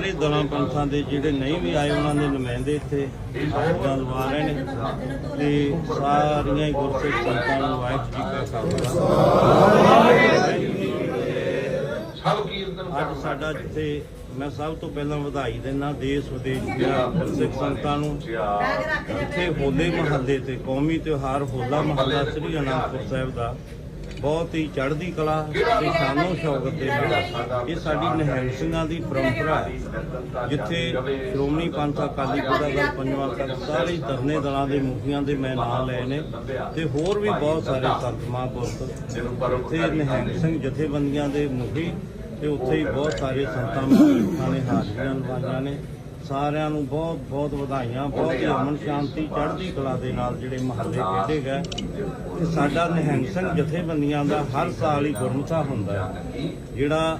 ਸਾਰੇ ਦਲਾਂ ਪੰਥਾਂ ਦੇ ਜਿਹੜੇ ਨਹੀਂ ਵੀ ਆਏ ਉਹਨਾਂ ਦੇ ਨੁਮਾਇੰਦੇ ਇੱਥੇ ਹਾਜ਼ਰ ਲਵਾ ਰਹੇ ਨੇ ਤੇ ਸਾਰੀਆਂ ਹੀ ਗੁਰਸਿੱਖ ਸੰਤਾਂ ਨੂੰ ਵਾਹਿਗੁਰੂ ਜੀ ਕਾ ਖਾਲਸਾ। ਅੱਜ ਸਾਡਾ ਜਿੱਥੇ ਮੈਂ ਸਭ ਤੋਂ ਪਹਿਲਾਂ ਵਧਾਈ ਦਿੰਦਾ ਦੇਸ਼ ਵਿਦੇਸ਼ ਦੀਆਂ ਗੁਰਸਿੱਖ ਸੰਤਾਂ ਨੂੰ ਇੱਥੇ ਹੋਲੇ ਮਹੱਲੇ ਤੇ ਕੌਮੀ ਤਿਉਹਾਰ ਹੋਲਾ ਮਹੱਲਾ ਸ੍ਰੀ ਅਨੰਦਪੁਰ ਸਾਹਿਬ ਦਾ ਬਹੁਤ ਹੀ ਚੜ੍ਹਦੀ ਕਲਾ ਤੇ ਸਾਨੂੰ ਸ਼ੌਕਤ ਦੇ ਨਾਲ ਇਹ ਸਾਡੀ ਨਿਹੰਗ ਸਿੰਘਾਂ ਦੀ ਪਰੰਪਰਾ ਹੈ, ਜਿੱਥੇ ਸ਼੍ਰੋਮਣੀ ਪੰਥ ਅਕਾਲੀ ਦਲ ਦਾ ਪੰਜਵਾਂ ਤੱਕ ਸਾਰੇ ਧਰਨੇ ਦਲਾਂ ਦੇ ਮੁਖੀਆਂ ਦੇ ਮੈਂ ਨਾਂ ਲਏ ਨੇ ਤੇ ਹੋਰ ਵੀ ਬਹੁਤ ਸਾਰੇ ਸੰਤ ਮਹਾਂਪੁਰਖ ਇੱਥੇ ਨਿਹੰਗ ਸਿੰਘ ਜਥੇਬੰਦੀਆਂ ਦੇ ਮੁਖੀ ਤੇ ਉੱਥੇ ਹੀ ਬਹੁਤ ਸਾਰੇ ਸੰਤਾਂ ਮਹਾਂਪੁਰਖਾਂ ਨੇ ਹਾਜ਼ਰੀਆਂ ਲਵਾਈਆਂ ਨੇ। ਸਾਰਿਆਂ ਨੂੰ ਬਹੁਤ ਬਹੁਤ ਵਧਾਈਆਂ, ਬਹੁਤ ਹੀ ਅਮਨ ਸ਼ਾਂਤੀ, ਚੜ੍ਹਦੀ ਕਲਾ ਦੇ ਨਾਲ ਜਿਹੜੇ ਮਹੱਲੇ ਖੇਡੇ ਗਏ। ਤੇ ਸਾਡਾ ਨਿਹੰਗ ਸਿੰਘ ਜਥੇਬੰਦੀਆਂ ਦਾ ਹਰ ਸਾਲ ਹੀ ਗੁਰਮਤਾ ਹੁੰਦਾ ਹੈ, ਜਿਹੜਾ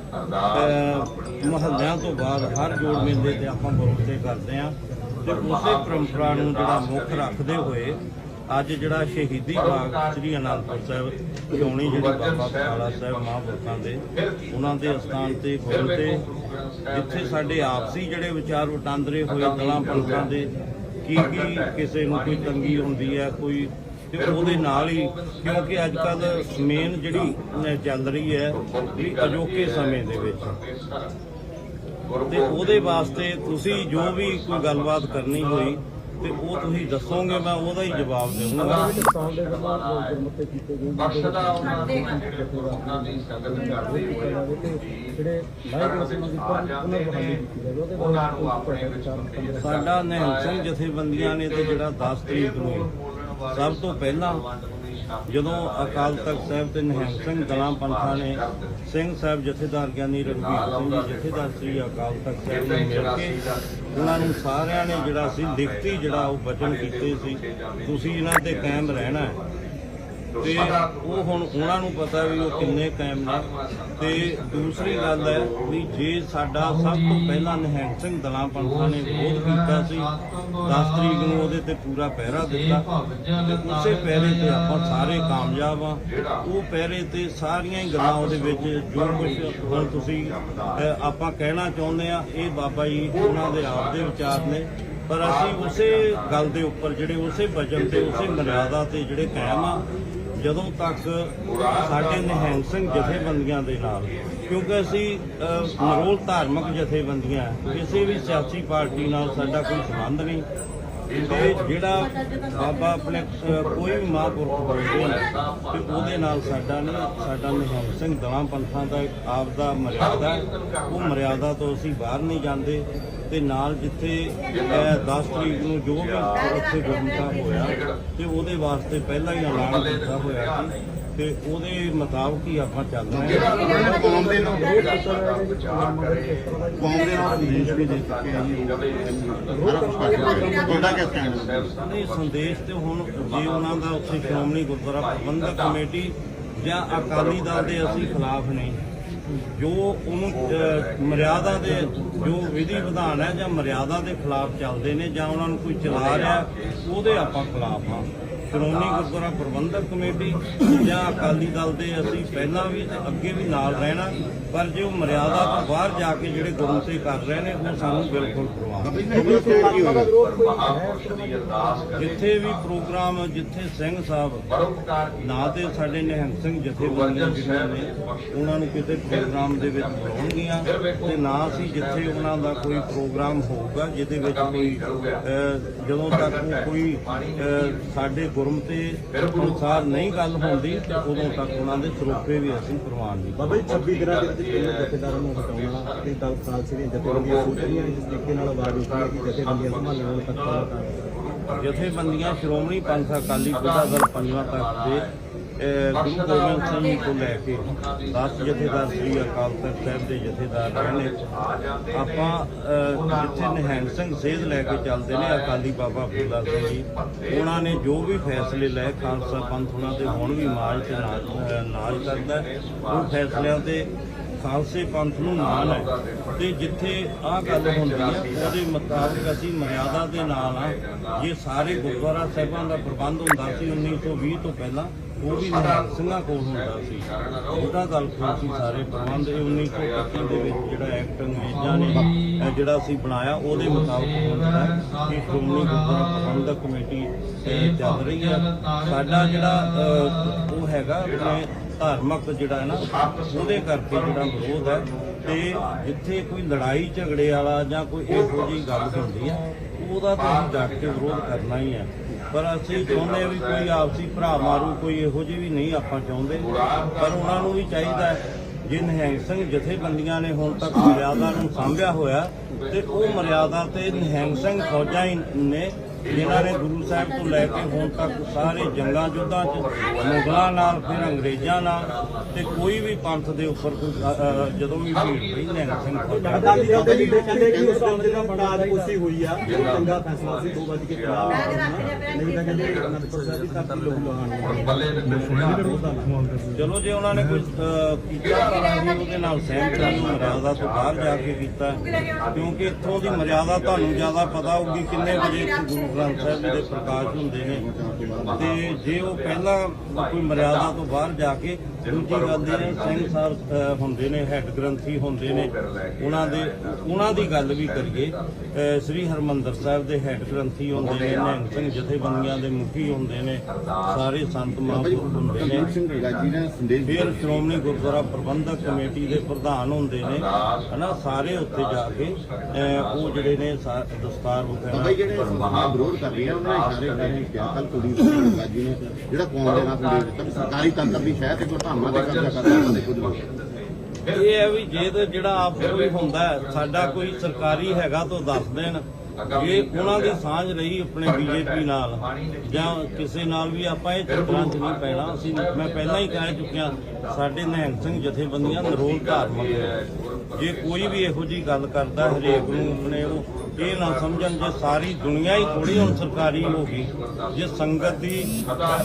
ਮਹੱਲਿਆਂ ਤੋਂ ਬਾਅਦ ਹਰ ਜੋੜ ਮੇਲੇ ਤੇ ਆਪਾਂ ਗੁਰਮਤੇ ਕਰਦੇ ਆ ਤੇ ਉਸੇ ਪਰੰਪਰਾ ਨੂੰ ਜਿਹੜਾ ਮੁੱਖ ਰੱਖਦੇ ਹੋਏ ਅੱਜ ਜਿਹੜਾ ਸ਼ਹੀਦੀ ਬਾਗ ਸ੍ਰੀ ਅਨੰਦਪੁਰ ਸਾਹਿਬ ਚੋਣੀ ਜਿਹੜੀ ਬਾਬਾ ਬਕਾਲਾ ਸਾਹਿਬ ਮਹਾਂਪੁਰਖਾਂ ਦੇ, ਉਹਨਾਂ ਦੇ ਅਸਥਾਨ ਤੇ ਗੁਰੂ ਤੇ, ਜਿੱਥੇ ਸਾਡੇ ਆਪਸੀ ਜਿਹੜੇ ਵਿਚਾਰ ਵਟਾਂਦਰੇ ਹੋਏ ਦਲਾਂ ਪੰਥਾਂ ਦੇ, ਕੀ ਕੀ ਕਿਸੇ ਨੂੰ ਕੋਈ ਤੰਗੀ ਹੁੰਦੀ ਹੈ, ਕੋਈ, ਤੇ ਉਹਦੇ ਨਾਲ ਹੀ, ਕਿਉਂਕਿ ਅੱਜ ਕੱਲ ਮੇਨ ਜਿਹੜੀ ਚੱਲ ਰਹੀ ਹੈ ਵੀ ਅਜੋਕੇ ਸਮੇਂ ਦੇ ਵਿੱਚ। ਤੇ ਉਹਦੇ ਵਾਸਤੇ ਤੁਸੀਂ ਜੋ ਵੀ ਕੋਈ ਗੱਲਬਾਤ ਕਰਨੀ ਹੋਈ ਤੇ ਉਹ ਤੁਸੀਂ ਦੱਸੋਗੇ ਮੈਂ ਉਹਦਾ ਹੀ ਜਵਾਬ ਦੇਵਾਂਗਾ। ਬਖਸ਼ਦਾ ਉਹਨਾਂ ਨੂੰ ਜਿਹੜੇ ਉਹਨਾਂ ਦੀ ਸੰਗਤ ਕਰਦੇ ਹੋਏ ਜਿਹੜੇ ਲਾਈਵ ਅਸੀਂ ਉਹਨਾਂ ਨੂੰ ਬਹਾਲੀ ਕੀਤੀ ਜਾਵੇ ਉਹਦੇ ਉਹਨਾਂ ਨੂੰ ਆਪਣੇ ਵਿੱਚ ਬੰਦੇ ਸਾਡਾ ਨਿਹੰਗ ਸਿੰਘ ਜਥੇਬੰਦੀਆਂ ਨੇ ਤੇ ਜਿਹੜਾ 10 ਤਰੀਕ ਨੂੰ ਸਭ ਤੋਂ ਪਹਿਲਾਂ ਜਦੋਂ ਅਕਾਲ ਤਖਤ ਸਾਹਿਬ ਤੇ ਨਿਹੰਗ ਸਿੰਘ ਦਲਾਂ ਪੰਥਾਂ ਨੇ ਸਿੰਘ ਸਾਹਿਬ ਜਥੇਦਾਰ ਗਿਆਨੀ ਰਘਬੀਰ ਸਿੰਘ ਜੀ, ਜਥੇਦਾਰ ਸ੍ਰੀ ਅਕਾਲ ਤਖਤ ਸਾਹਿਬ ਨੂੰ ਮਿਲ ਕੇ ਉਹਨਾਂ ਨੂੰ ਸਾਰਿਆਂ ਨੇ ਜਿਹੜਾ ਸੀ, ਲਿਖਤੀ ਜਿਹੜਾ ਉਹ ਵਚਨ ਕੀਤੇ ਸੀ, ਤੁਸੀਂ ਇਹਨਾਂ ਤੇ ਕਾਇਮ ਰਹਿਣਾ ਹੈ। ਤੇ ਉਹ ਹੁਣ ਉਹਨਾਂ ਨੂੰ ਪਤਾ ਵੀ ਉਹ ਕਿੰਨੇ ਕਾਇਮ ਨੇ। ਤੇ ਦੂਸਰੀ ਗੱਲ ਹੈ ਵੀ ਜੇ ਸਾਡਾ ਸਭ ਤੋਂ ਪਹਿਲਾਂ ਨਿਹੰਗ ਸਿੰਘ ਦਲਾਂ ਪੰਥਾਂ ਨੇ ਵਿਰੋਧ ਕੀਤਾ ਸੀ 10 ਤਰੀਕ ਨੂੰ ਉਹਦੇ ਤੇ ਪੂਰਾ ਪਹਿਰਾ ਦਿੱਤਾ। ਤੇ ਉਸੇ ਪਹਿਰੇ ਤੇ ਆਪਾਂ ਸਾਰੇ ਕਾਮਯਾਬ ਆ ਉਹ ਪਹਿਰੇ ਤੇ ਸਾਰੀਆਂ ਹੀ ਗੱਲਾਂ ਉਹਦੇ ਵਿੱਚ ਜੋ ਕੁਝ ਹੁਣ ਤੁਸੀਂ ਆਪਾਂ ਕਹਿਣਾ ਚਾਹੁੰਦੇ ਆ ਇਹ ਬਾਬਾ ਜੀ ਉਹਨਾਂ ਦੇ ਆਪ ਦੇ ਵਿਚਾਰ ਨੇ। ਪਰ ਅਸੀਂ ਉਸੇ ਗੱਲ ਦੇ ਉੱਪਰ, ਜਿਹੜੇ ਉਸੇ ਵਜਨ ਤੇ, ਉਸੇ ਮਰਿਆਦਾ ਤੇ ਜਿਹੜੇ ਕਾਇਮ ਆ ਜਦੋਂ ਤੱਕ ਸਾਡੇ ਨਿਹੰਗ ਸਿੰਘ ਜਥੇਬੰਦੀਆਂ ਦੇ ਨਾਲ ਕਿਉਂਕਿ ਅਸੀਂ ਅਹ, ਧਾਰਮਿਕ ਜਥੇਬੰਦੀਆਂ ਕਿਸੇ ਵੀ ਸਿਆਸੀ ਪਾਰਟੀ ਨਾਲ ਸਾਡਾ ਕੋਈ ਸੰਬੰਧ ਨਹੀਂ। ਤੇ ਜਿਹੜਾ ਬਾਬਾ ਆਪਣੇ ਕੋਈ ਵੀ ਮਹਾਂਪੁਰਖ ਬੋਲਦੇ ਨੇ ਤੇ ਉਹਦੇ ਨਾਲ ਸਾਡਾ ਨਹੀਂ ਸਾਡਾ ਨਿਹੰਗ ਸਿੰਘ ਦਲਾਂ ਪੰਥਾਂ ਦਾ ਇੱਕ ਆਪ ਦਾ ਮਰਿਆਦਾ ਉਹ ਮਰਿਆਦਾ ਤੋਂ ਅਸੀਂ ਬਾਹਰ ਨਹੀਂ ਜਾਂਦੇ। ਤੇ ਨਾਲ ਜਿੱਥੇ ਅਹ, 10 ਤਰੀਕ ਨੂੰ ਜੋ ਵੀ ਉੱਥੇ ਗੁਰਮਤਾ ਹੋਇਆ ਤੇ ਉਹਦੇ ਵਾਸਤੇ ਪਹਿਲਾਂ ਹੀ ਐਲਾਨ ਕੀਤਾ ਹੋਇਆ ਸੀ ਤੇ ਉਹਦੇ ਮੁਤਾਬਕ ਹੀ ਆਪਾਂ ਚੱਲ ਰਹੇ ਹਾਂ ਕੌਮ ਦੇ ਨਾਲ ਕੌਮ ਦੇ ਨਾਲ ਸੰਦੇਸ਼ ਵੀ ਦੇ ਚੁੱਕੇ ਆ ਜੀ ਤੁਹਾਡਾ ਨਹੀਂ ਸੰਦੇਸ਼ ਤੇ ਹੁਣ ਜੇ ਉਹਨਾਂ ਦਾ ਉੱਥੇ ਸ਼੍ਰੋਮਣੀ ਗੁਰਦੁਆਰਾ ਪ੍ਰਬੰਧਕ ਕਮੇਟੀ ਜਾਂ ਅਕਾਲੀ ਦਲ ਦੇ ਅਸੀਂ ਖਿਲਾਫ ਨਹੀਂ ਜੋ ਉਹਨੂੰ ਅਹ, ਮਰਿਆਦਾ ਦੇ ਜੋ ਵਿਧੀ ਵਿਧਾਨ ਹੈ ਜਾਂ ਮਰਿਆਦਾ ਦੇ ਖਿਲਾਫ ਚੱਲਦੇ ਨੇ ਜਾਂ ਉਹਨਾਂ ਨੂੰ ਕੋਈ ਚਲਾ ਰਿਹਾ ਉਹਦੇ ਆਪਾਂ ਖਿਲਾਫ ਹਾਂ। ਸ਼੍ਰੋਮਣੀ ਗੁਰਦੁਆਰਾ ਪ੍ਰਬੰਧਕ ਕਮੇਟੀ ਜਾਂ ਅਕਾਲੀ ਦਲ ਦੇ ਅਸੀਂ ਪਹਿਲਾਂ ਵੀ ਤੇ ਅੱਗੇ ਵੀ ਨਾਲ ਰਹਿਣਾ ਪਰ ਜੇ ਉਹ ਮਰਿਆਦਾ ਤੋਂ ਬਾਹਰ ਜਾ ਕੇ ਜਿਹੜੇ ਗੁਰਮਤਿ ਕਰ ਰਹੇ ਨੇ ਉਹ ਸਾਨੂੰ ਬਿਲਕੁਲ ਪ੍ਰਵਾਹ ਜਿੱਥੇ ਵੀ ਪ੍ਰੋਗਰਾਮ ਜਿੱਥੇ ਸਿੰਘ ਸਾਹਿਬ ਪਰਉਪਕਾਰ ਨਾ ਤੇ ਸਾਡੇ ਨਿਹੰਗ ਸਿੰਘ ਜਿਹੜੀਆਂ ਨੇ ਉਹਨਾਂ ਨੂੰ ਕਿਸੇ ਪ੍ਰੋਗਰਾਮ ਦੇ ਵਿੱਚ ਬੁਲਾਉਣਗੀਆਂ ਤੇ ਨਾ ਅਸੀਂ ਜਿੱਥੇ ਉਹਨਾਂ ਦਾ ਕੋਈ ਪ੍ਰੋਗਰਾਮ ਹੋਊਗਾ ਜਿਹਦੇ ਵਿੱਚ ਕੋਈ ਜਦੋਂ ਤੱਕ ਕੋਈ ਸਾਡੇ ਗੁਰਮ ਤੇ ਅਨੁਸਾਰ ਨਹੀਂ ਗੱਲ ਹੁੰਦੀ ਤੇ ਉਦੋਂ ਤੱਕ ਉਹਨਾਂ ਦੇ ਸਰੋਪੇ ਵੀ ਅਸੀਂ ਪ੍ਰਵਾਨ ਨਹੀਂ ਬਾਬਾ ਜੀ 26 ਦਿਨਾਂ ਦੇ ਵਿੱਚ ਪਹਿਲੇ ਜਥੇਦਾਰਾਂ ਨੂੰ ਹਟਾਉਣਾ ਤੇ ਦਲ ਖਾਲਸੇ ਦੀਆਂ ਜਥੇਬੰਦੀਆਂ ਸੋਚ ਰਹੀਆਂ ਜਿਸ ਤਰੀਕੇ ਨਾਲ ਆਵਾਜ਼ ਉੱਠੀ ਕਿ ਜਥੇਬੰਦੀਆਂ ਸੰਭਾਲਣ ਤੱਕ ਜਥੇਬੰਦੀਆਂ ਸ਼੍ਰੋਮਣੀ ਪੰਥ ਅਕਾਲੀ ਦਲ ਪੰਜਵਾਂ ਤੱਕ ਦੇ ਗੁਰੂ ਗੋਬਿੰਦ ਸਿੰਘ ਜੀ ਤੋਂ ਲੈ ਕੇ 10 ਜਥੇਦਾਰ ਸ੍ਰੀ ਅਕਾਲ ਤਖਤ ਸਾਹਿਬ ਦੇ ਜਥੇਦਾਰ ਰਹੇ ਨੇ। ਆਪਾਂ ਜਿੱਥੇ ਨਿਹੰਗ ਸਿੰਘ ਸੇਧ ਲੈ ਕੇ ਚੱਲਦੇ ਨੇ ਅਕਾਲੀ ਬਾਬਾ ਫੂਲਾ ਸਿੰਘ ਜੀ ਉਹਨਾਂ ਨੇ ਜੋ ਵੀ ਫੈਸਲੇ ਲਏ ਖਾਲਸਾ ਪੰਥ ਉਹਨਾਂ ਦੇ ਹੁਣ ਵੀ ਮਾਜ ਤੇ ਨਾਜ ਕਰਦਾ। ਉਹ ਫੈਸਲਿਆਂ ਤੇ ਖਾਲਸੇ ਪੰਥ ਨੂੰ ਮਾਣ ਹੈ। ਤੇ ਜਿੱਥੇ ਆਹ ਗੱਲ ਹੁੰਦੀ ਹੈ ਉਹਦੇ ਮੁਤਾਬਕ ਅਸੀਂ ਮਰਿਆਦਾ ਦੇ ਨਾਲ ਆ ਜੇ ਸਾਰੇ ਗੁਰਦੁਆਰਾ ਸਾਹਿਬਾਂ ਦਾ ਪ੍ਰਬੰਧ ਹੁੰਦਾ ਸੀ 1920 ਤੋਂ ਪਹਿਲਾਂ ਉਹ ਵੀ ਨਿਹੰਗ ਸਿੰਘਾਂ ਕੋਲ ਹੁੰਦਾ ਸੀ। ਉਹਦਾ ਗੱਲ ਕੋਲ ਸੀ ਸਾਰੇ ਪ੍ਰਬੰਧ ਇਹ 1925 ਦੇ ਵਿੱਚ ਜਿਹੜਾ ਐਕਟ ਅੰਗਰੇਜ਼ਾਂ ਨੇ ਜਿਹੜਾ ਅਸੀਂ ਬਣਾਇਆ ਉਹਦੇ ਮੁਤਾਬਕ ਹੁੰਦਾ ਕਿ ਸ਼੍ਰੋਮਣੀ ਗੁਰਦੁਆਰਾ ਪ੍ਰਬੰਧਕ ਕਮੇਟੀ ਚੱਲ ਰਹੀ ਹੈ। ਸਾਡਾ ਜਿਹੜਾ ਉਹ ਹੈਗਾ ਆਪਣੇ ਧਾਰਮਿਕ ਜਿਹੜਾ ਹੈ ਨਾ ਉਹਦੇ ਕਰਕੇ ਜਿਹੜਾ ਵਿਰੋਧ ਹੈ। ਤੇ ਜਿੱਥੇ ਕੋਈ ਲੜਾਈ ਝਗੜੇ ਵਾਲਾ ਜਾਂ ਕੋਈ ਇਹੋ ਜਿਹੀ ਗੱਲ ਹੁੰਦੀ ਹੈ ਉਹਦਾ ਤਾਂ ਡਟ ਕੇ ਵਿਰੋਧ ਕਰਨਾ ਹੀ ਹੈ। ਪਰ ਅਸੀਂ ਚਾਹੁੰਦੇ ਹਾਂ ਵੀ ਕੋਈ ਆਪਸੀ ਭਰਾ ਮਾਰੂ, ਕੋਈ ਇਹੋ ਜਿਹੀ ਵੀ ਨਹੀਂ ਆਪਾਂ ਚਾਹੁੰਦੇ। ਪਰ ਉਹਨਾਂ ਨੂੰ ਵੀ ਚਾਹੀਦਾ ਜੇ ਨਿਹੰਗ ਸਿੰਘ ਜਥੇਬੰਦੀਆਂ ਨੇ ਹੁਣ ਤੱਕ ਮਰਿਆਦਾ ਨੂੰ ਸਾਂਭਿਆ ਹੋਇਆ ਤੇ ਉਹ ਮਰਿਆਦਾ ਤੇ ਨਿਹੰਗ ਸਿੰਘ ਫੌਜਾਂ ਹੀ ਨੇ ਜਿਨ੍ਹਾਂ ਨੇ ਗੁਰੂ ਸਾਹਿਬ ਤੋਂ ਲੈ ਕੇ ਹੁਣ ਤੱਕ ਸਾਰੇ ਜੰਗਾਂ ਯੁੱਧਾਂ 'ਚ ਮੁਗਲਾਂ ਨਾਲ ਫਿਰ ਅੰਗਰੇਜ਼ਾਂ ਨਾਲ ਤੇ ਕੋਈ ਵੀ ਪੰਥ ਦੇ ਉੱਪਰ ਕੋਈ ਜਦੋਂ ਵੀ ਭੀੜ ਪਈ ਨਿਹੰਗ ਸਿੰਘ ਦੇ। ਲੀਡਰ ਕਹਿੰਦੇ ਕਿ ਉਸ ਦਿਨ ਜਿਹੜਾ ਤਾਜਪੋਸ਼ੀ ਹੋਈ ਆ ਚੰਗਾ ਫੈਸਲਾ ਸੀ 2 ਵਜੇ ਕੇ ਖਿਲਾਫ ਨਹੀਂ ਤਾਂ ਕਹਿੰਦੇ ਅਨੰਦਪੁਰ ਸਾਹਿਬ ਦੀ ਧਰਤੀ ਲੋਕ ਲਹਾਣੀ ਚਲੋ ਜੇ ਉਹਨਾਂ ਨੇ ਕੋਈ ਅਹ, ਕੀਤਾ ਤਾਂ ਅਸੀਂ ਉਹਦੇ ਨਾਲ ਸਹਿਮਤ ਨਹੀਂ ਮਰਿਆਦਾ ਤੋਂ ਬਾਹਰ ਜਾ ਕੇ ਕੀਤਾ। ਕਿਉਂਕਿ ਇੱਥੋਂ ਦੀ ਮਰਿਆਦਾ ਤੁਹਾਨੂੰ ਜ਼ਿਆਦਾ ਪਤਾ ਹੋਊਗੀ ਕਿੰਨੇ ਵਜੇ ਗੁਰੂ ਗ੍ਰੰਥ ਸਾਹਿਬ ਜੀ ਦੇ ਪ੍ਰਕਾਸ਼ ਹੁੰਦੇ ਨੇ। ਤੇ ਜੇ ਉਹ ਪਹਿਲਾਂ ਕੋਈ ਮਰਿਆਦਾ ਤੋਂ ਬਾਹਰ ਜਾ ਕੇ ਦੂਜੀ ਗੱਲ ਇਹ ਹੈ ਸਿੰਘ ਸਾਹਿਬ ਹੁੰਦੇ ਨੇ ਹੈੱਡ ਗ੍ਰੰਥੀ ਹੁੰਦੇ ਨੇ ਉਹਨਾਂ ਦੇ ਉਹਨਾਂ ਦੀ ਗੱਲ ਵੀ ਕਰੀਏ ਸ੍ਰੀ ਹਰਮੰਦਰ ਸਾਹਿਬ ਦੇ ਹੈੱਡ ਗ੍ਰੰਥੀ ਹੁੰਦੇ ਨੇ ਨਿਹੰਗ ਸਿੰਘ ਜਥੇਬੰਦੀਆਂ ਦੇ ਮੁਖੀ ਹੁੰਦੇ ਨੇ ਸਾਰੇ ਸੰਤ ਮਹਾਂਪੁਰਖ ਹੁੰਦੇ ਨੇ। ਸਿੰਘ ਹੈਗਾ ਜੀ ਨੇ ਸੰਦੇਸ਼ ਫਿਰ ਸ਼੍ਰੋਮਣੀ ਗੁਰਦੁਆਰਾ ਪ੍ਰਬੰਧਕ ਕਮੇਟੀ ਦੇ ਪ੍ਰਧਾਨ ਹੁੰਦੇ ਨੇ ਹਨਾ ਸਾਰੇ ਉੱਥੇ ਜਾ ਕੇ ਉਹ ਜਿਹੜੇ ਨੇ ਸਾ- ਦਸਤਾਰ ਬਾਬਾ ਵਗੈਰਾ ਜੀ ਜਿਹੜੇ ਸਰਕਾਰ ਵਿਰੋਧ ਕਰ ਰਹੀ ਹੈ ਉਹਨਾਂ ਨੇ ਇਸ਼ਾਰੇ ਕਰ ਰਹੇ ਕਿਹਾ ਕੱਲ ਕੁਲਦੀਪ ਸਿੰਘ ਹੈਗਾ ਜੀ ਨੇ ਜਿਹੜਾ ਕੌਮ ਦੇ ਨਾਲ ਸੰਦੇਸ਼ ਦਿੱਤਾ ਵੀ ਸਰਕਾਰੀ ਤੰਤਰ ਦੀ ਸ਼ਹਿਰ ਤੇ ਗੁਰਧਾਮਾਂ ਤੇ ਕਬਜ਼ਾ ਕਰਦਾ ਉਹਨਾਂ ਖੁਦ ਨੂੰ ਇਹ ਹੈ ਵੀ ਜੇ ਤੇ ਜਿਹੜਾ ਆਪ ਕੋਈ ਹੁੰਦਾ ਹੈ, ਸਾਡਾ ਕੋਈ ਸਰਕਾਰੀ ਹੈਗਾ ਤਾਂ ਦੱਸ ਦੇਣ। ਜੇ ਉਹਨਾਂ ਦੀ ਸਾਂਝ ਰਹੀ ਆਪਣੇ ਬੀਜੇਪੀ ਨਾਲ ਜਾਂ ਕਿਸੇ ਨਾਲ ਵੀ ਆਪਾਂ ਇਹ ਚੱਕਰਾਂ 'ਚ ਨਹੀਂ ਪੈਣਾ। ਅਸੀਂ ਮੈਂ ਪਹਿਲਾਂ ਹੀ ਕਹਿ ਚੁੱਕਿਆ ਸਾਡੇ ਨਿਹੰਗ ਸਿੰਘ ਜਥੇਬੰਦੀਆਂ ਨਰੋਲ ਧਾਰਮਿਕ ਹੈ ਜੇ ਕੋਈ ਵੀ ਇਹੋ ਜੀ ਗੱਲ ਕਰਦਾ ਹਰੇਕ ਨੂੰ ਆਪਣੇ ਉਹ ਇਹ ਨਾ ਸਮਝਣ ਜੇ ਸਾਰੀ ਦੁਨੀਆ ਹੀ ਥੋੜੀ ਹੁਣ ਸਰਕਾਰੀ ਹੋ ਗਈ ਜੇ ਸੰਗਤ ਦੀ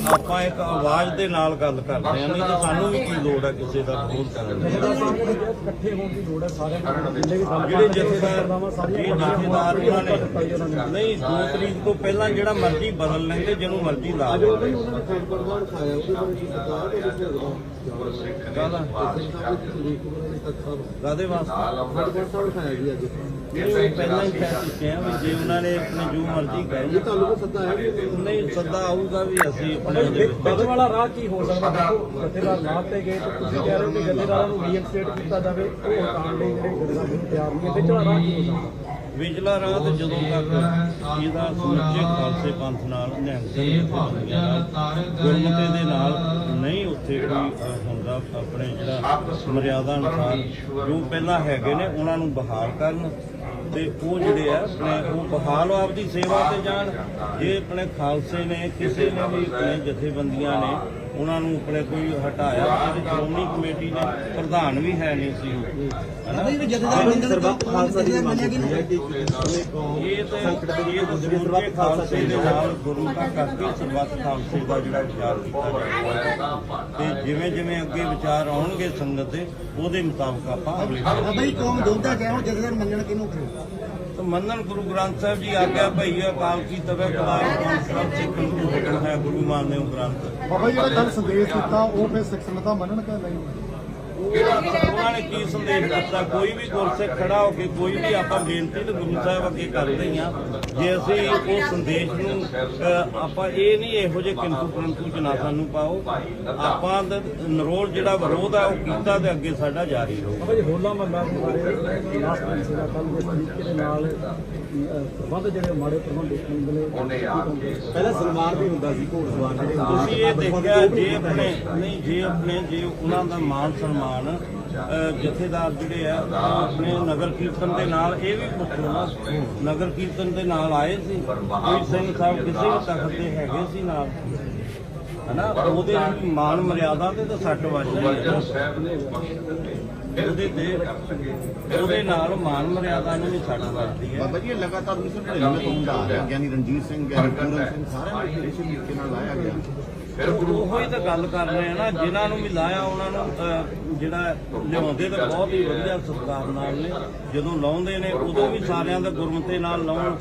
ਆਪਾਂ ਇੱਕ ਆਵਾਜ਼ ਦੇ ਨਾਲ ਗੱਲ ਕਰਦੇ ਆ ਨਹੀਂ ਤਾਂ ਸਾਨੂੰ ਵੀ ਕੀ ਲੋੜ ਹੈ ਕਿਸੇ ਦਾ ਵਿਰੋਧ ਕਰਨ ਦੀ? ਇਕੱਠੇ ਹੋਣ ਦੀ ਲੋੜ ਹੈ ਸਾਰਿਆਂ ਨੂੰ ਜਿੰਨੇ ਵੀ ਜਿਹੜੇ ਜਥੇਦਾਰ ਇਹ ਜਥੇਦਾਰ ਉਹਨਾਂ ਨੇ ਨਹੀਂ ਦੋ ਤਰੀਕ ਤੋਂ ਪਹਿਲਾਂ ਜਿਹੜਾ ਮਰਜ਼ੀ ਬਦਲ ਲੈਂਦੇ ਜਿਹਨੂੰ ਮਰਜ਼ੀ ਲਾ ਦੇ ਉਹਨਾਂ ਨੇ ਖੈਰਪੁਰ ਖਾਇਆ ਉਹਦੇ ਬਾਰੇ ਕੀ ਸਰਕਾਰ ਦੇ ਕਾਹਦਾ? ਕਾਹਦੇ ਵਾਸਤੇ? ਖੈਰਪੁਰ ਸਾਹਿਬ ਖਾਇਆ ਜੀ ਅੱਜ। ਇਹ ਪਹਿਲਾਂ ਹੀ ਕਹਿ ਚੁੱਕੇ ਆ ਵੀ ਜੇ ਉਹਨਾਂ ਨੇ ਆਪਣੇ ਜੋ ਮਰਜ਼ੀ ਕਹੇ ਤੁਹਾਨੂੰ ਕੋਈ ਸੱਦਾ ਹੈ ਕਿ ਨਹੀਂ ਸੱਦਾ ਆਊਗਾ ਵੀ ਅਸੀਂ ਆਪਣੇ ਬਦਲ ਵਾਲਾ ਰਾਹ ਕੀ ਹੋ ਸਕਦਾ। ਦੇਖੋ ਜਥੇਦਾਰ ਲਾਭ ਤੇ ਗਏ ਤੇ ਤੁਸੀਂ ਕਹਿ ਰਹੇ ਹੋ ਕਿ ਜਥੇਦਾਰਾਂ ਨੂੰ ਰੀਇਨਸਟੇਟ ਕੀਤਾ ਜਾਵੇ ਉਹ ਹਟਾਉਣ ਲਈ ਜਿਹੜੇ ਜਥੇਦਾਰ ਨੂੰ ਤਿਆਰ ਨਹੀਂ ਵਿੱਚ ਵਾਲਾ ਰਾਹ ਕੀ ਹੋ ਸਕਦਾ। ਵਿਜਲਾ ਰਾਤ ਜਦੋਂ ਤੱਕ ਇਹਦਾ ਸਮੁੱਚੇ ਖਾਲਸੇ ਪੰਥ ਨਾਲ ਨਿਹੰਗ ਸਿੰਘ ਜਥੇਬੰਦੀਆਂ ਦੇ ਨਾਲ ਨਹੀਂ ਉੱਥੇ ਕੋਈ ਹੁੰਦਾ ਆਪਣੇ ਜਿਹੜਾ ਮਰਿਆਦਾ ਅਨੁਸਾਰ, ਜੋ ਪਹਿਲਾਂ ਹੈਗੇ ਨੇ, ਉਹਨਾਂ ਨੂੰ ਬਹਾਲ ਕਰਨ ਤੇ ਉਹ ਜਿਹੜੇ ਆ, ਆਪਣੇ ਉਹ ਬਹਾਲ ਆਪਦੀ ਸੇਵਾ ਤੇ ਜਾਣ। ਜੇ ਆਪਣੇ ਖਾਲਸੇ ਨੇ, ਕਿਸੇ ਨੇ ਵੀ ਆਪਣੇ ਜਥੇਬੰਦੀਆਂ ਨੇ ਉਹਨਾਂ ਨੂੰ ਆਪਣੇ ਕੋਈ ਹਟਾਇਆ ਤੇ ਸ਼੍ਰੋਮਣੀ ਕਮੇਟੀ ਨੇ ਪ੍ਰਧਾਨ ਵੀ ਹੈ ਨਹੀਂ ਸੀ ਦੀ ਇਹ ਤੇ ਇਹ ਦੂਜੇ ਖਾਲਸੇ ਦੇ ਨਾਲ ਗੁਰੂ ਦਾ ਕਰਕੇ ਸਰਬੱਤ ਖਾਲਸੇ ਦਾ ਜਿਹੜਾ ਵਿਚਾਰ ਕੀਤਾ ਤੇ ਜਿਵੇਂ ਜਿਵੇਂ ਅੱਗੇ ਵਿਚਾਰ ਆਉਣਗੇ ਸੰਗਤ ਦੇ ਉਹਦੇ ਮੁਤਾਬਕ ਆਪਾਂ ਅਗਲੇ ਬਈ ਕੌਮ ਦੋਂਦਾ ਕਿਉਂ ਜਥੇਦਾਰ ਮੰਨਣ ਕਿਹਨੂੰ ਕਰੂ? ਤਾਂ ਮੰਨਣ ਗੁਰੂ ਗ੍ਰੰਥ ਸਾਹਿਬ ਜੀ ਆਗਿਆ ਭਈ ਅਕਾਲ ਕੀ ਤਵੇ ਕਲਾਇ ਸਭ ਸਿੱਖ ਨੂੰ ਹੈ ਗੁਰੂ ਮਾਨਿਓ ਗ੍ਰੰਥ। ਬਾਬਾ ਜੀ ਜਿਹੜਾ ਕੱਲ ਸੰਦੇਸ਼ ਦਿੱਤਾ ਉਹ ਫਿਰ ਸਿੱਖ ਸੰਗਤਾਂ ਮੰਨਣ ਕਿ ਨਹੀਂ? ਉਹਨਾਂ ਨੇ ਕੀ ਸੰਦੇਸ਼ ਦਿੱਤਾ, ਕੋਈ ਵੀ ਗੁਰਸਿੱਖ ਖੜਾ ਹੋ ਕੇ ਕੋਈ ਵੀ ਆਪਾਂ ਬੇਨਤੀ ਤੇ ਗੁਰੂ ਸਾਹਿਬ ਅੱਗੇ ਕਰਦੇ ਹੀ ਆ ਜੇ ਅਸੀਂ ਉਹ ਸੰਦੇਸ਼ ਨੂੰ ਆਪਾਂ ਇਹ ਨਹੀਂ ਇਹੋ ਜਿਹੇ ਕਿੰਤੂ ਪਰੰਤੂ ਚ ਨਾ ਸਾਨੂੰ ਪਾਓ, ਆਪਾਂ ਦਾ ਨਰੋਲ ਜਿਹੜਾ ਵਿਰੋਧ ਆ, ਉਹ ਕੀਤਾ ਤੇ ਅੱਗੇ ਸਾਡਾ ਜਾਰੀ ਰਹੂ। ਹੋਲਾ ਮਹੱਲਾ ਦੇ ਬਾਰੇ ਲਾਸਟ ਟਾਈਮ ਸੀਗਾ ਕੱਲ ਦੇ ਤਰੀਕੇ ਦੇ ਨਾਲ ਪ੍ਰਬੰਧ ਜਿਹੜੇ ਮਾੜੇ ਪ੍ਰਬੰਧ ਦੇਖਣ ਨੂੰ ਮਿਲੇ। ਪਹਿਲਾਂ ਸਨਮਾਨ ਵੀ ਹੁੰਦਾ ਸੀ ਘੋੜ ਸਵਾਰ ਜਿਹੜੇ ਹੁੰਦੇ ਤੁਸੀਂ ਇਹ ਦੇਖਿਆ ਜੇ ਆਪਣੇ ਨਹੀਂ ਜੇ ਆਪਣੇ ਜੇ ਉਹਨਾਂ ਦਾ ਮਾਨ ਸਨਮਾਨ ਜਥੇਦਾਰ ਜਿਹੜੇ ਆ ਆਪਣੇ ਨਗਰ ਕੀਰਤਨ ਦੇ ਨਾਲ ਇਹ ਵੀ ਪੁੱਛੋ ਨਾ ਨਗਰ ਕੀਰਤਨ ਦੇ ਨਾਲ ਆਏ ਸੀ? ਕੋਈ ਸਿੰਘ ਸਾਹਿਬ ਕਿਸੇ ਵੀ ਤਖਤ ਦੇ ਹੈਗੇ ਸੀ ਨਾਲ? ਹਨਾ? ਉਹਦੇ ਮਾਨ ਮਰਿਆਦਾ ਤੇ ਤਾਂ ਸੱਟ ਵੱਜਦੀ ਹੈ। ਨਾ। ਉਹਦੇ ਤੇ ਉਹਦੇ ਨਾਲ ਮਾਨ ਮਰਿਆਦਾ ਨੂੰ ਵੀ ਸੱਟ ਵੱਜਦੀ ਹੈ। ਬਾਬਾ ਜੀ ਇਹ ਲਗਾਤਾਰ 1999 ਤੋਂ ਹੁੰਦਾ ਆ ਰਿਹਾ ਗਿਆਨੀ ਰਣਜੀਤ ਸਿੰਘ ਗਿਆਨੀ ਪੂਰਨ ਸਿੰਘ ਸਾਰਿਆਂ ਨੂੰ ਇਸੇ ਤਰੀਕੇ ਨਾਲ ਲਾਇਆ ਗਿਆ। ਉਹੋ ਹੀ ਤਾਂ ਗੱਲ ਕਰ ਰਹੇ ਆ ਨਾ, ਜਿਨ੍ਹਾਂ ਨੂੰ ਵੀ ਲਾਇਆ, ਉਹਨਾਂ ਨੂੰ ਜਿਹੜਾ ਲਿਆਉਂਦੇ ਤਾਂ ਬਹੁਤ ਹੀ ਵਧੀਆ ਸਤਿਕਾਰ ਨਾਲ ਨੇ। ਜਦੋਂ ਲਾਉਂਦੇ ਨੇ, ਉਦੋਂ ਵੀ ਸਾਰਿਆਂ ਦਾ ਗੁਰਮਤੇ ਨਾਲ ਲਾਉਣ,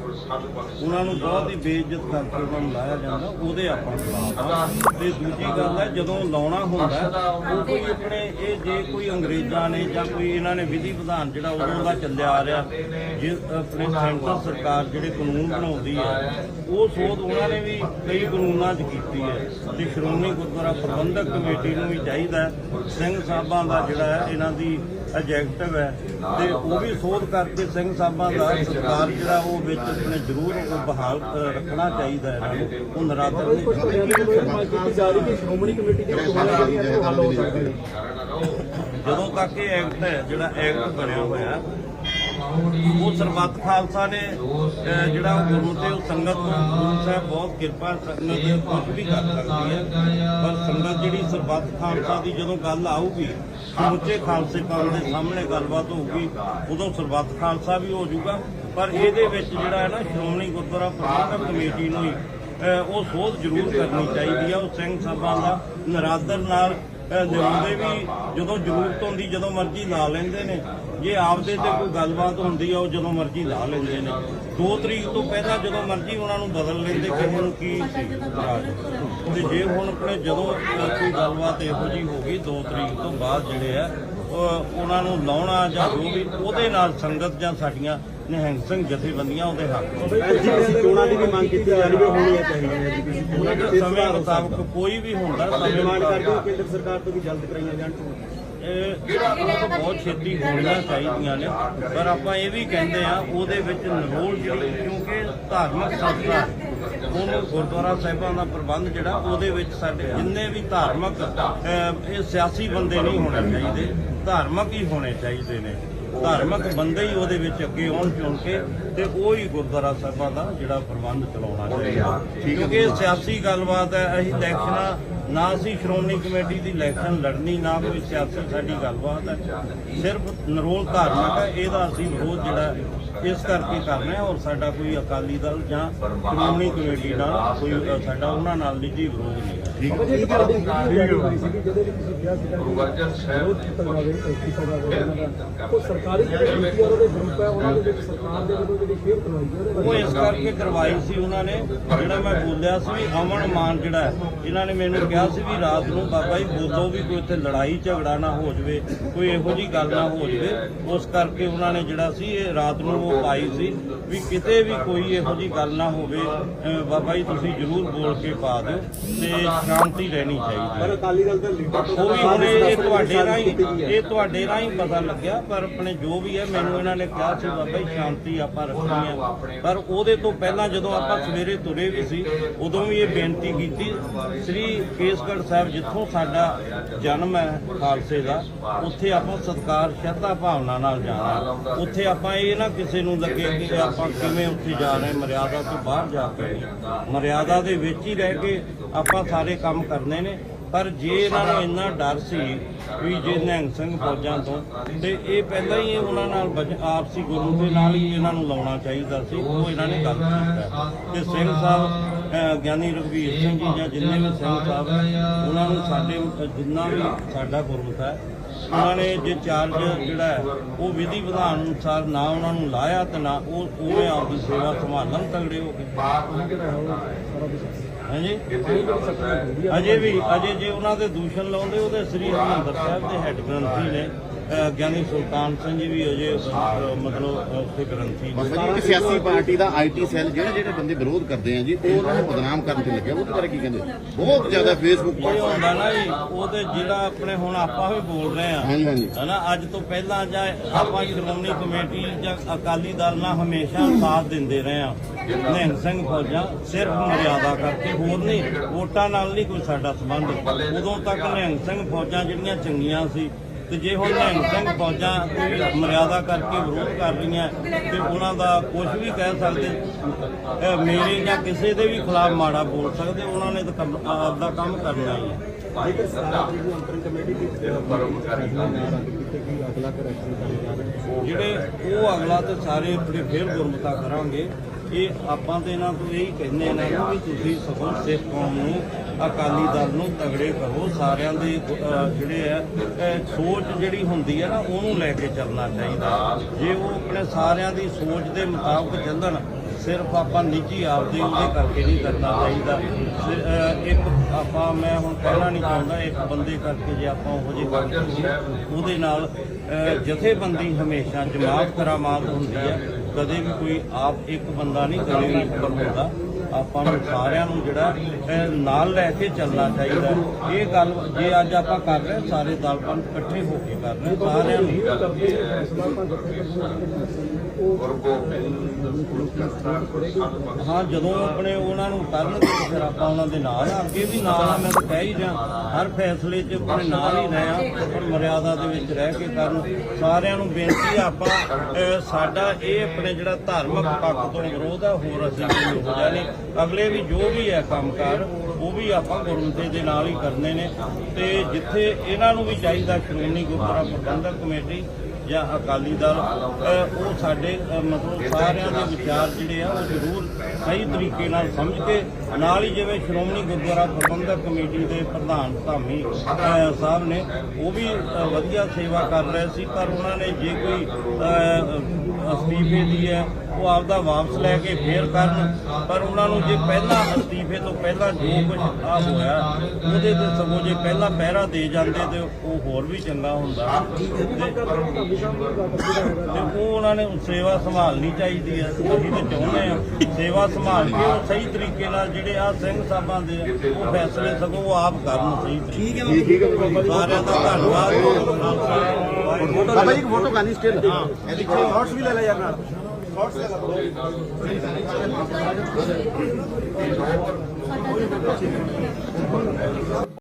ਉਹਨਾਂ ਨੂੰ ਬਹੁਤ ਹੀ ਬੇਇੱਜ਼ਤ ਕਰਕੇ ਉਹਨਾਂ ਨੂੰ ਲਾਇਆ ਜਾਂਦਾ, ਉਹਦੇ ਆਪਾਂ ਖਿਲਾਫ ਤੇ ਦੂਜੀ ਗੱਲ ਹੈ, ਜਦੋਂ ਲਾਉਣਾ ਹੁੰਦਾ ਉਹ ਕੋਈ ਆਪਣੇ, ਇਹ ਜੇ ਕੋਈ ਅੰਗਰੇਜ਼ਾਂ ਨੇ ਜਾਂ ਕੋਈ ਇਹਨਾਂ ਨੇ ਵਿਧੀ ਵਿਧਾਨ ਜਿਹੜਾ ਉਦੋਂ ਦਾ ਚੱਲਿਆ ਆ ਰਿਹਾ, ਜੇ, ਆਪਣੇ ਸੈਂਟਰ ਸਰਕਾਰ ਜਿਹੜੇ ਕਾਨੂੰਨ ਬਣਾਉਂਦੀ ਹੈ, ਉਹ ਸੋਧ ਉਹਨਾਂ ਨੇ ਵੀ ਕਈ ਕਾਨੂੰਨਾਂ 'ਚ ਕੀਤੀ ਹੈ। ਤੇ ਸ਼੍ਰੋਮਣੀ ਗੁਰਦੁਆਰਾ ਪ੍ਰਬੰਧਕ ਕਮੇਟੀ ਨੂੰ ਵੀ ਚਾਹੀਦਾ ਸਿੰਘ ਸਾਹਿਬਾਂ ਦਾ ਜਿਹੜਾ ਹੈ, ਇਹਨਾਂ ਦੀ ਐਜੈਕਟਿਵ ਹੈ। ਤੇ ਉਹ ਵੀ ਸੋਧ ਕਰਕੇ ਸਿੰਘ ਸਾਹਿਬਾਂ ਦਾ ਸਰਕਾਰ ਜਿਹੜਾ ਉਹ ਵਿੱਚ ਆਪਣੇ ਜ਼ਰੂਰ ਉਹ ਬਹਾਲ ਰੱਖਣਾ ਚਾਹੀਦਾ ਹੈ। ਉਹ ਨਰਾਦਰ ਨਹੀਂ ਕੀਤੀ ਜਾ ਰਹੀ ਕਿ ਸ਼੍ਰੋਮਣੀ ਕਮੇਟੀ ਦੀਆਂ ਚੋਣਾਂ ਹੱਲ ਹੋ ਸਕਦੀਆਂ ਜਦੋਂ ਤੱਕ ਇਹ ਐਕਟ ਹੈ, ਜਿਹੜਾ ਐਕਟ ਬਣਿਆ ਹੋਇਆ ਉਹ ਸਰਬੱਤ ਖਾਲਸਾ ਨੇ ਜਿਹੜਾ ਉਹ ਗੁਰਮਤਿ ਉਹ ਸੰਗਤ ਨੂੰ, ਗੁਰੂ ਸਾਹਿਬ ਬਹੁਤ ਕਿਰਪਾ ਸੰਗਤ ਕੁਝ ਵੀ ਕਰ ਸਕਦੀ ਹੈ। ਪਰ ਸੰਗਤ ਜਿਹੜੀ ਸਰਬੱਤ ਖਾਲਸਾ ਦੀ ਜਦੋਂ ਗੱਲ ਆਊਗੀ, ਸਮੁੱਚੇ ਖਾਲਸੇ ਪੰਥ ਦੇ ਸਾਹਮਣੇ ਗੱਲਬਾਤ ਹੋਊਗੀ, ਉਦੋਂ ਸਰਬੱਤ ਖਾਲਸਾ ਵੀ ਹੋ ਜਾਊਗਾ। ਪਰ ਇਹਦੇ ਵਿੱਚ ਜਿਹੜਾ ਹੈ ਨਾ, ਸ਼੍ਰੋਮਣੀ ਗੁਰਦੁਆਰਾ ਪ੍ਰਬੰਧਕ ਕਮੇਟੀ ਨੂੰ ਹੀ ਉਹ ਸੋਧ ਜ਼ਰੂਰ ਕਰਨੀ ਚਾਹੀਦੀ ਹੈ। ਉਹ ਸਿੰਘ ਸਾਹਿਬਾਂ ਦਾ ਨਰਾਦਰ ਨਾਲ ਲਿਆਉਂਦੇ ਵੀ ਜਦੋਂ ਜ਼ਰੂਰਤ ਹੁੰਦੀ, ਜਦੋਂ ਮਰਜ਼ੀ ਲਾ ਲੈਂਦੇ ਨੇ। ਜੇ ਆਪਦੇ ਤੇ ਕੋਈ ਗੱਲਬਾਤ ਹੁੰਦੀ ਆ, ਉਹ ਜਦੋਂ ਮਰਜ਼ੀ ਲਾ ਲੈਂਦੇ ਨੇ। 2 ਤਰੀਕ ਤੋਂ ਪਹਿਲਾਂ ਜਦੋਂ ਮਰਜ਼ੀ ਉਹਨਾਂ ਨੂੰ ਬਦਲ ਲੈਂਦੇ, ਕਿਸੇ ਨੂੰ ਕੀ ਤੇ ਜੇ ਹੁਣ ਆਪਣੇ ਜਦੋਂ ਕੋਈ ਗੱਲਬਾਤ ਇਹੋ ਜੀ ਹੋ ਗਈ 2 ਤਰੀਕ ਤੋਂ ਬਾਅਦ ਜਿਹੜੇ ਆ ਉਹਨਾਂ ਨੂੰ ਲਾਉਣਾ ਜਾਂ ਜੋ ਵੀ ਉਹਦੇ ਨਾਲ ਸੰਗਤ ਜਾਂ ਸਾਡੀਆਂ ਨਿਹੰਗ ਸਿੰਘ ਜਥੇਬੰਦੀਆਂ ਉਹਦੇ ਹੱਕ ਚੋਣਾਂ ਦੀ ਵੀ ਮੰਗ ਕੀਤੀ ਜਾ ਰਹੀ ਹੈ ਹੋਣੀਆਂ ਚਾਹੀਦੀਆਂ ਨੇ ਐਸਜੀਪੀਸੀ ਚੋਣਾਂ ਉਹਨਾਂ ਦੇ ਦੇ ਸਮੇਂ ਮੁਤਾਬਕ ਕੋਈ ਵੀ ਹੁੰਦਾ ਸਮੇਂ ਡਿਮਾਂਡ ਕਰਦੇ ਹੋ ਮੁਤਾਬਕ। ਕੇਂਦਰ ਸਰਕਾਰ ਤੋਂ ਵੀ ਜਲਦ ਕਰਾਈਆਂ ਜਾਣ। ਚੋਣਾਂ ਇਹ ਬਹੁਤ ਛੇਤੀ ਹੋਣੀਆਂ ਚਾਹੀਦੀਆਂ ਨੇ ਪਰ ਆਪਾਂ ਇਹ ਵੀ ਕਹਿੰਦੇ ਆ ਉਹਦੇ ਵਿੱਚ ਨਰੋਲ ਜਿਹੜੀ ਕਿਉਂਕਿ ਧਾਰਮਿਕ ਸੰਸਥਾ ਉਹਨੂੰ ਗੁਰਦੁਆਰਾ ਸਾਹਿਬਾਂ ਦਾ ਪ੍ਰਬੰਧ ਜਿਹੜਾ ਉਹਦੇ ਵਿੱਚ ਸਾਡੇ ਜਿੰਨੇ ਵੀ ਧਾਰਮਿਕ ਇਹ ਸਿਆਸੀ ਬੰਦੇ ਨਹੀਂ ਹੋਣੇ ਚਾਹੀਦੇ। ਧਾਰਮਿਕ ਹੀ ਹੋਣੇ ਚਾਹੀਦੇ ਨੇ। ਧਾਰਮਿਕ ਬੰਦੇ ਹੀ ਉਹਦੇ ਵਿੱਚ ਅੱਗੇ ਆਉਣ ਚੁਣ ਕੇ ਤੇ ਉਹ ਹੀ ਗੁਰਦੁਆਰਾ ਸਾਹਿਬਾਂ ਦਾ ਜਿਹੜਾ ਪ੍ਰਬੰਧ ਚਲਾਉਣਾ ਚਾਹੀਦਾ। ਕਿਉਂਕਿ ਇਹ ਸਿਆਸੀ ਗੱਲਬਾਤ ਹੈ ਅਸੀਂ ਇਲੈਕਸ਼ਨਾਂ ਨਾ ਅਸੀਂ ਸ਼੍ਰੋਮਣੀ ਕਮੇਟੀ ਦੀ ਇਲੈਕਸ਼ਨ ਲੜਨੀ ਨਾ ਕੋਈ ਸਿਆਸੀ ਸਾਡੀ ਗੱਲਬਾਤ ਹੈ। ਸਿਰਫ ਨਰੋਲ ਧਾਰਮਿਕ ਹੈ ਇਹਦਾ ਅਸੀਂ ਵਿਰੋਧ ਜਿਹੜਾ ਇਸ ਕਰਕੇ ਕਰਨਾ ਹੈ ਔਰ ਸਾਡਾ ਕੋਈ ਅਕਾਲੀ ਦਲ ਜਾਂ ਸ਼੍ਰੋਮਣੀ ਕਮੇਟੀ ਨਾਲ ਕੋਈ ਸਾਡਾ ਉਹਨਾਂ ਨਾਲ ਨਿੱਜੀ ਵਿਰੋਧ ਨਹੀਂ। ਹੈ। ਸੀ ਸਾਹਿਬ ਉਹਨਾਂ ਦਾ। ਉਹ ਸਰਕਾਰੀ ਜਿਹੜੇ ਮੀਡੀਆ ਉਹਦੇ ਗਰੁੱਪ ਹੈ ਉਹਨਾਂ ਦੇ ਵਿੱਚ ਸਰਕਾਰ ਦੇ ਵੱਲੋਂ ਜਿਹੜੀ ਫੇਰ ਕਰਵਾਈ ਗਈ ਉਹਦੇ ਉਹ ਬਾਰੇ ਇਸ ਕਰਕੇ ਕਰਵਾਈ ਸੀ ਉਹਨਾਂ ਨੇ ਜਿਹੜਾ ਮੈਂ ਬੋਲਿਆ ਸੀ ਵੀ ਅਮਨ ਮਾਨ ਜਿਹੜਾ ਹੈ, ਇਹਨਾਂ ਨੇ ਮੈਨੂੰ ਕਿਹਾ ਸੀ ਵੀ ਰਾਤ ਨੂੰ ਬਾਬਾ ਜੀ ਬੋਲੋ ਵੀ ਕੋਈ ਇੱਥੇ ਲੜਾਈ ਝਗੜਾ ਨਾ ਹੋ ਜਾਵੇ ਕੋਈ ਇਹੋ ਜੀ ਗੱਲ ਨਾ ਹੋ ਜਾਵੇ। ਉਸ ਕਰਕੇ ਉਹਨਾਂ ਨੇ ਜਿਹੜਾ ਸੀ ਇਹ ਰਾਤ ਨੂੰ ਉਹ ਪਾਈ ਸੀ ਵੀ ਕਿਤੇ ਵੀ ਕੋਈ ਇਹੋ ਜੀ ਗੱਲ ਨਾ ਹੋਵੇ। ਬਾਬਾ ਜੀ ਤੁਸੀਂ ਜ਼ਰੂਰ ਬੋਲ ਕੇ ਪਾ ਦਿਓ। ਤੇ ਸ਼ਾਂਤੀ ਰਹਿਣੀ ਚਾਹੀਦੀ ਪਰ ਅਕਾਲੀ ਦਲ ਦਾ ਲੀਡਰ ਉਹ ਵੀ ਹੁਣ ਇਹ ਤੁਹਾਡੇ ਰਾਹੀਂ ਇਹ ਤੁਹਾਡੇ ਰਾਹੀਂ ਪਤਾ ਲੱਗਿਆ ਪਰ ਆਪਣੇ ਜੋ ਵੀ ਹੈ ਮੈਨੂੰ ਇਹਨਾਂ ਨੇ ਕਿਹਾ ਸੀ ਬਾਬਾ ਜੀ ਸ਼ਾਂਤੀ ਆਪਾਂ ਰੱਖਣੀ ਹੈ ਪਰ ਉਹਦੇ ਤੋਂ ਪਹਿਲਾਂ ਜਦੋਂ ਆਪਾਂ ਸਵੇਰੇ ਤੁਰੇ ਵੀ ਸੀ ਉਦੋਂ ਵੀ ਇਹ ਬੇਨਤੀ ਕੀਤੀ ਸ੍ਰੀ ਕੇਸਗੜ੍ਹ ਸਾਹਿਬ ਜਿੱਥੋਂ ਸਾਡਾ ਜਨਮ ਹੈ ਖਾਲਸੇ ਦਾ ਉੱਥੇ ਆਪਾਂ ਸਤਕਾਰ ਸ਼ਰਧਾ ਭਾਵਨਾ ਨਾਲ ਜਾਣਾ। ਉੱਥੇ ਆਪਾਂ ਇਹ ਨਾ ਕਿਸੇ ਨੂੰ ਲੱਗੇ ਕਿ ਆਪਾਂ ਕਿਵੇਂ ਉੱਥੇ ਜਾ ਰਹੇ ਮਰਿਆਦਾ ਤੋਂ ਬਾਹਰ ਜਾ ਕੇ। ਮਰਿਆਦਾ ਦੇ ਵਿੱਚ ਹੀ ਰਹਿ ਕੇ ਆਪਾਂ ਸਾਰੇ ਕੰਮ ਕਰਨੇ ਨੇ, ਪਰ ਜੇ ਇਹਨਾਂ ਨੂੰ ਇੰਨਾ ਡਰ ਸੀ ਵੀ ਜੇ ਨਿਹੰਗ ਸਿੰਘ ਫੌਜਾਂ ਤੋਂ, ਤੇ ਇਹ ਪਹਿਲਾਂ ਹੀ ਉਹਨਾਂ ਨਾਲ ਬਚ- ਆਪਸੀ ਗੁਰੂ ਦੇ ਨਾਲ ਹੀ ਇਹਨਾਂ ਨੂੰ ਲਾਉਣਾ ਚਾਹੀਦਾ ਸੀ, ਉਹ ਇਹਨਾਂ ਨੇ ਗੱਲ ਕੀਤਾ ਤੇ ਸਿੰਘ ਸਾਹਿਬ ਗਿਆਨੀ ਰਘਵੀਰ ਸਿੰਘ ਜੀ ਜਾਂ ਜਿੰਨੇ ਵੀ ਸਿੰਘ ਸਾਹਿਬ, ਉਹਨਾਂ ਨੂੰ ਸਾਡੇ, ਜਿੰਨਾ ਵੀ ਸਾਡਾ ਗੁਰਮਤ ਹੈ ਉਹਨਾਂ ਨੇ ਜੇ ਚਾਰਜ ਜਿਹੜਾ ਹੈ, ਉਹ ਵਿਧੀ ਵਿਧਾਨ ਅਨੁਸਾਰ ਨਾ ਉਹਨਾਂ ਨੂੰ ਲਾਇਆ ਤੇ ਨਾ ਉਹ ਉਵੇਂ ਆਪਦੀ ਸੇਵਾ ਸੰਭਾਲਣ ਤਗੜੇ ਹੋ ਕੇ। ਹਾਂਜੀ? ਅਜੇ ਵੀ, ਅਜੇ ਜੇ ਉਹਨਾਂ ਦੇ ਦੂਸ਼ਣ ਲਾਉਂਦੇ, ਉਹਦੇ ਸ੍ਰੀ ਹਰਿਮੰਦਰ ਸਾਹਿਬ ਦੇ ਹੈੱਡ ਗ੍ਰੰਥੀ ਨੇ। ਗਿਆਨੀ ਸੁਲਤਾਨ ਸਿੰਘ ਜੀ ਵੀ ਅਜੇ ਮਤਲਬ ਉੱਥੇ ਗ੍ਰੰਥੀ ਇੱਕ ਸਿਆਸੀ ਪਾਰਟੀ ਦਾ ਆਈਟੀ ਸੈੱਲ ਜਿਹੜੇ ਜਿਹੜੇ ਬੰਦੇ ਵਿਰੋਧ ਕਰਦੇ ਆ ਜੀ ਉਹ ਉਹਨਾਂ ਨੂੰ ਬਦਨਾਮ ਕਰਨ ਤੇ ਲੱਗਿਆ ਉਹਦੇ ਬਾਰੇ ਕੀ ਕਹਿੰਦੇ ਬਹੁਤ ਜ਼ਿਆਦਾ ਫੇਸਬੁੱਕ ਇਹ ਹੁੰਦਾ ਨਾ ਜੀ ਉਹਦੇ ਜਿਹੜਾ ਆਪਣੇ ਹੁਣ ਆਪਾਂ ਵੀ ਬੋਲ ਰਹੇ ਆ। ਹਾਂਜੀ ਹਾਂਜੀ। ਹਨਾ ਅੱਜ ਤੋਂ ਪਹਿਲਾਂ ਜਾਂ ਆਪਾਂ ਸ਼੍ਰੋਮਣੀ ਕਮੇਟੀ ਜਾਂ ਅਕਾਲੀ ਦਲ ਨਾਲ ਹਮੇਸ਼ਾ ਸਾਥ ਦਿੰਦੇ ਰਹੇ ਆ। ਨਿਹੰਗ ਸਿੰਘ ਫੌਜਾਂ ਸਿਰਫ ਮਰਿਆਦਾ ਕਰਕੇ ਹੋਰ ਨਹੀਂ ਵੋਟਾਂ ਨਾਲ ਨਹੀਂ ਕੋਈ ਸਾਡਾ ਸੰਬੰਧ। ਉਦੋਂ ਤੱਕ ਨਿਹੰਗ ਸਿੰਘ ਫੌਜਾਂ ਜਿਹੜੀਆਂ ਚੰਗੀਆਂ ਸੀ ਤੇ ਜੇ ਹੁਣ ਨਿਹੰਗ ਸਿੰਘ ਫੌਜਾਂ ਕੋਈ ਮਰਿਆਦਾ ਕਰਕੇ ਵਿਰੋਧ ਕਰ ਰਹੀਆਂ, ਤੇ ਉਹਨਾਂ ਦਾ ਕੁਝ ਵੀ ਕਹਿ ਸਕਦੇ ਮੇਰੇ ਜਾਂ ਕਿਸੇ ਦੇ ਵੀ ਖਿਲਾਫ ਮਾੜਾ ਬੋਲ ਸਕਦੇ, ਉਹਨਾਂ ਨੇ ਤਾਂ ਆਪਦਾ ਕੰਮ ਕਰਨਾ ਹੀ ਹੈ। ਜੇਕਰ ਸਰਕਾਰ ਦੀ ਅੰਤਰਿਮ ਕਮੇਟੀ ਦੀ ਫੈਸਲਾ ਜਿਹੜੇ ਉਹ ਅਗਲਾ ਤੇ ਸਾਰੇ ਫਿਰ ਫੇਰ ਗੁਰਮਤਾ ਕਰਾਂਗੇ ਇਹ ਆਪਾਂ ਤੇ ਇਹਨਾਂ ਤੋਂ ਇਹੀ ਕਹਿੰਦੇ ਨੇ ਨਾ ਵੀ ਤੁਸੀਂ ਸਗੋਂ ਸਿੱਖ ਕੌਮ ਨੂੰ, ਅਕਾਲੀ ਦਲ ਨੂੰ ਤਗੜੇ ਕਰੋ, ਸਾਰਿਆਂ ਦੇ ਜਿਹੜੇ ਹੈ ਸੋਚ ਜਿਹੜੀ ਹੁੰਦੀ ਹੈ ਨਾ, ਉਹਨੂੰ ਲੈ ਕੇ ਚੱਲਣਾ ਚਾਹੀਦਾ। ਜੇ ਉਹ ਆਪਣੇ ਸਾਰਿਆਂ ਦੀ ਸੋਚ ਦੇ ਮੁਤਾਬਕ ਚੱਲਣ, ਸਿਰਫ ਆਪਾਂ ਨਿੱਜੀ ਆਪਦੇ ਉਹਦੇ ਕਰਕੇ ਨਹੀਂ ਕਰਨਾ ਚਾਹੀਦਾ। ਇੱਕ ਆਪਾਂ, ਮੈਂ ਹੁਣ ਕਹਿਣਾ ਨਹੀਂ ਚਾਹੁੰਦਾ, ਇੱਕ ਬੰਦੇ ਕਰਕੇ ਜੇ ਆਪਾਂ ਉਹ ਜਿਹੇ ਕੰਮ ਕਰੀਏ, ਉਹਦੇ ਨਾਲ ਜਥੇਬੰਦੀ ਹਮੇਸ਼ਾ ਜਮਾਤ ਕਰਾਮਾਤ ਹੁੰਦੀ ਹੈ ਕਦੇ ਵੀ ਕੋਈ ਆਪ ਇੱਕ ਬੰਦਾ ਨਹੀਂ ਕਦੇ ਵੀ ਉੱਪਰ ਹੁੰਦਾ ਆਪਾਂ ਨੂੰ ਸਾਰਿਆਂ ਨੂੰ ਜਿਹੜਾ ਨਾਲ ਲੈ ਕੇ ਚੱਲਣਾ ਚਾਹੀਦਾ ਇਹ ਗੱਲ ਜੇ ਅੱਜ ਆਪਾਂ ਕਰ ਰਹੇ ਹਾਂ, ਸਾਰੇ ਦਲਪਨ ਇਕੱਠੇ ਹੋ ਕੇ ਕਰ ਰਹੇ ਸਾਰਿਆਂ ਨੂੰ। ਹਾਂ, ਜਦੋਂ ਆਪਣੇ ਉਹਨਾਂ ਨੂੰ ਕਰਨਗੇ ਤੇ ਫਿਰ ਆਪਾਂ ਉਹਨਾਂ ਦੇ ਨਾਲ ਆ, ਅੱਗੇ ਵੀ ਨਾਲ ਆ, ਮੈਂ ਤਾਂ ਕਹਿ ਹੀ ਰਿਹਾ ਹਰ ਫੈਸਲੇ 'ਚ ਆਪਣੇ ਨਾਲ ਹੀ ਰਹੇ ਆ ਪਰ ਮਰਿਆਦਾ ਦੇ ਵਿੱਚ ਰਹਿ ਕੇ ਕਰਨ। ਸਾਰਿਆਂ ਨੂੰ ਬੇਨਤੀ ਆਪਾਂ ਸਾਡਾ ਇਹ ਆਪਣੇ ਜਿਹੜਾ ਧਾਰਮਿਕ ਪੱਖ ਤੋਂ ਵਿਰੋਧ ਆ, ਹੋਰ ਅਸੀਂ ਕੋਈ ਹੋ ਜਾਣੇ ਅਗਲੇ ਵੀ ਜੋ ਵੀ ਹੈ ਕੰਮਕਾਰ, ਉਹ ਵੀ ਆਪਾਂ ਗੁਰਮਤਿ ਦੇ ਨਾਲ ਹੀ ਕਰਨੇ ਨੇ। ਤੇ ਜਿੱਥੇ ਇਹਨਾਂ ਨੂੰ ਵੀ ਚਾਹੀਦਾ ਸ਼੍ਰੋਮਣੀ ਗੁਰਦੁਆਰਾ ਪ੍ਰਬੰਧਕ ਕਮੇਟੀ ਜਾਂ ਅਕਾਲੀ ਦਲ ਉਹ ਸਾਡੇ ਮਤਲਬ ਸਾਰਿਆਂ ਦੇ ਵਿਚਾਰ ਜਿਹੜੇ ਆ ਉਹ ਜ਼ਰੂਰ ਸਹੀ ਤਰੀਕੇ ਨਾਲ ਸਮਝ ਕੇ ਨਾਲ ਹੀ ਜਿਵੇਂ ਸ਼੍ਰੋਮਣੀ ਗੁਰਦੁਆਰਾ ਪ੍ਰਬੰਧਕ ਕਮੇਟੀ ਦੇ ਪ੍ਰਧਾਨ ਧਾਮੀ ਸਾਹਿਬ ਨੇ ਉਹ ਵੀ ਵਧੀਆ ਸੇਵਾ ਕਰ ਰਹੇ ਸੀ ਪਰ ਉਹਨਾਂ ਨੇ ਜੇ ਕੋਈ ਅਸਤੀਫੇ ਦੀ ਹੈ ਉਹ ਆਪਦਾ ਵਾਪਸ ਲੈ ਕੇ ਫੇਰ ਕਰਨ ਪਰ ਉਹਨਾਂ ਨੂੰ ਜੇ ਪਹਿਲਾਂ ਅਸਤੀਫੇ ਤੋਂ ਪਹਿਲਾਂ ਜੋ ਕੁਝ ਆ ਹੋਇਆ ਉਹਦੇ ਤੇ ਸਗੋਂ ਜੇ ਪਹਿਲਾਂ ਪਹਿਰਾ ਦੇ ਜਾਂਦੇ ਤੇ ਉਹ ਹੋਰ ਵੀ ਚੰਗਾ ਹੁੰਦਾ। ਤੇ ਉਹ ਉਹਨਾਂ ਨੇ ਸੇਵਾ ਸੰਭਾਲਣੀ ਚਾਹੀਦੀ ਹੈ ਅਸੀਂ ਤੇ ਚਾਹੁੰਦੇ ਆ ਸੇਵਾ ਸੰਭਾਲ ਕੇ ਉਹ ਸਹੀ ਤਰੀਕੇ ਨਾਲ ਜਿਹੜੇ ਆ ਸਿੰਘ ਸਾਹਿਬਾਂ ਦੇ ਉਹ ਫੈਸਲੇ ਸਗੋਂ ਉਹ ਆਪ ਕਰਨ ਸਹੀ ਤਰੀਕੇ। ਠੀਕ ਹੈ ਸਾਰਿਆਂ ਦਾ ਧੰਨਵਾਦ। ਬਾਬਾ ਜੀ ਇੱਕ ਫੋਟੋ ਕਰਨੀ ਸਟਿਲ ਹਾਂ। ਸ਼ਾਰਟਸ ਵੀ ਲੈ ਲੈ ਯਾਰ ਨਾਲ। కోర్స్లో